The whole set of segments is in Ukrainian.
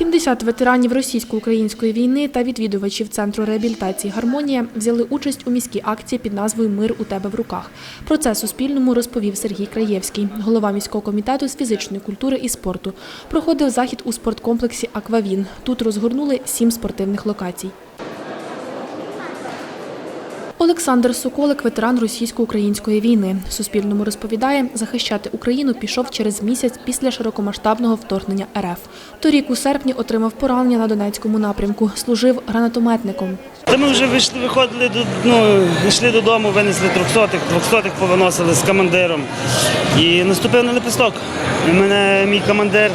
70 ветеранів російсько-української війни та відвідувачів центру реабілітації Гармонія взяли участь у міській акції під назвою Мир у тебе в руках. Про це Суспільному розповів Сергій Краєвський, голова міського комітету з фізичної культури і спорту. Проходив захід у спорткомплексі Аквавін. Тут розгорнули сім спортивних локацій. Олександр Соколик, ветеран російсько-української війни. Суспільному розповідає, захищати Україну пішов через місяць після широкомасштабного вторгнення РФ. Торік у серпні отримав поранення на Донецькому напрямку. Служив гранатометником. Ми вже вийшли, виходили до ну, йшли додому, винесли трьохсотих, двохсотих повиносили з командиром. І наступив на лепесток. І мене мій командир,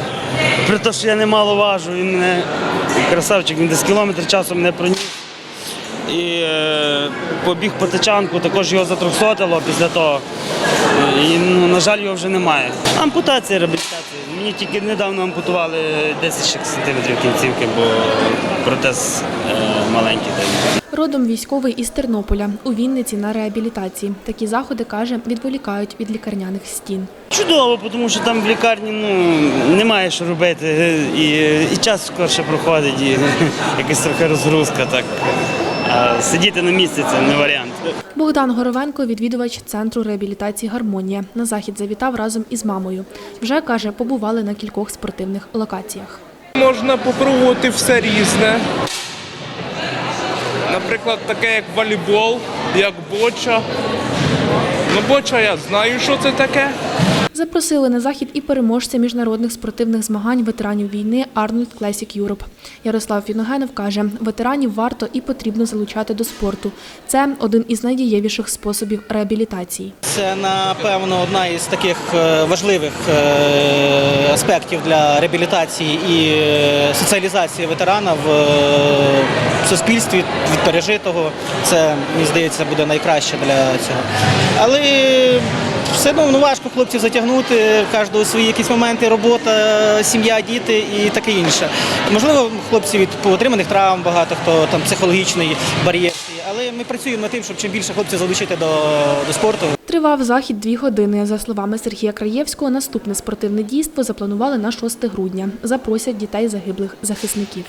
при те, що я немало важу, він мене красавчик, він десь кілометр часу мене проніс. І е, побіг по тачанку, також його затрьохсотило після того. І, ну, на жаль, його вже немає. Ампутація, реабілітація. Мені тільки недавно ампутували 10 сантиметрів кінцівки, бо протез е, маленький. Родом військовий із Тернополя. У Вінниці на реабілітації. Такі заходи, каже, відволікають від лікарняних стін. Чудово, тому що там в лікарні ну, немає що робити. І, і час скорше проходить, і якась трохи розгрузка. Так. А сидіти на місці це не варіант. Богдан Горовенко, відвідувач центру реабілітації Гармонія. На захід завітав разом із мамою. Вже каже, побували на кількох спортивних локаціях. Можна попробувати все різне. Наприклад, таке як волейбол, як боча. Ну, боча я знаю, що це таке. Запросили на захід і переможця міжнародних спортивних змагань ветеранів війни Арнольд Classic Europe. Ярослав Фіногенов каже, ветеранів варто і потрібно залучати до спорту. Це один із найдієвіших способів реабілітації. Це напевно одна із таких е, важливих е, аспектів для реабілітації і е, соціалізації ветерана в суспільстві від пережитого. Це мені здається буде найкраще для цього. Але все одно ну, важко хлопців затягнути, кожного свої якісь моменти, робота, сім'я, діти і таке інше. Можливо, хлопці від отриманих травм, багато хто там психологічний бар'єр. Але ми працюємо над тим, щоб чим більше хлопців залучити до, до спорту. Тривав захід дві години. За словами Сергія Краєвського, наступне спортивне дійство запланували на 6 грудня. Запросять дітей загиблих захисників.